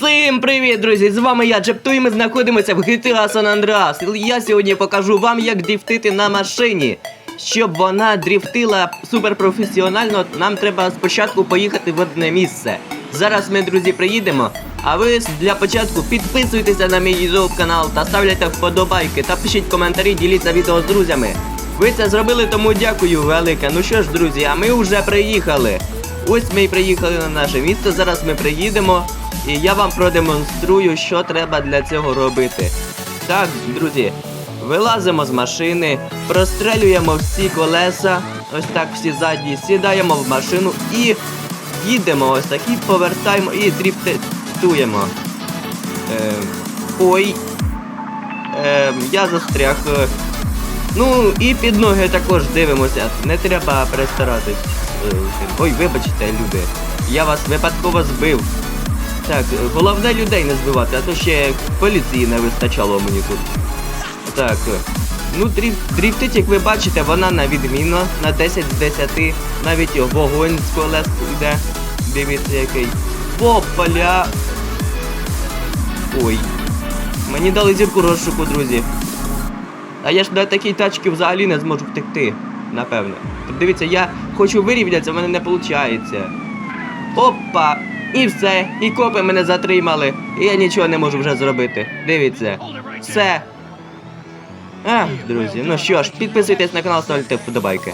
Всім привіт, друзі! З вами я, Джепту, і ми знаходимося в GTA San Andreas. Я сьогодні покажу вам, як дрифтити на машині. Щоб вона дрифтила суперпрофесіонально, нам треба спочатку поїхати в одне місце. Зараз ми, друзі, приїдемо. А ви для початку підписуйтеся на мій YouTube канал та ставляйте вподобайки та пишіть коментарі, діліться відео з друзями. Ви це зробили, тому дякую велике. Ну що ж, друзі, а ми вже приїхали. Ось ми і приїхали на наше місце. Зараз ми приїдемо, і я вам продемонструю, що треба для цього робити. Так, друзі, вилазимо з машини, прострелюємо всі колеса, ось так всі задні, сідаємо в машину і їдемо ось так і повертаємо і дріфтуємо. Е, ой. Е, я застряг. Ну і під ноги також дивимося. Не треба перестаратись. Е, Ой, вибачте, люди. Я вас випадково збив. Так, головне людей не збивати, а то ще поліції не вистачало мені тут. Так. Ну, дріфт, дріфтить, як ви бачите, вона на відмінно, на 10 з 10. Навіть вогонь з колес йде. Дивіться який. Попаля. Ой. Мені дали зірку розшуку, друзі. А я ж на такій тачці взагалі не зможу втекти, напевно. Дивіться, я хочу вирівнятися, в мене не виходить. Опа! І все, і копи мене затримали. І я нічого не можу вже зробити. Дивіться. Все. А, друзі, ну що ж, підписуйтесь на канал, ставте вподобайки.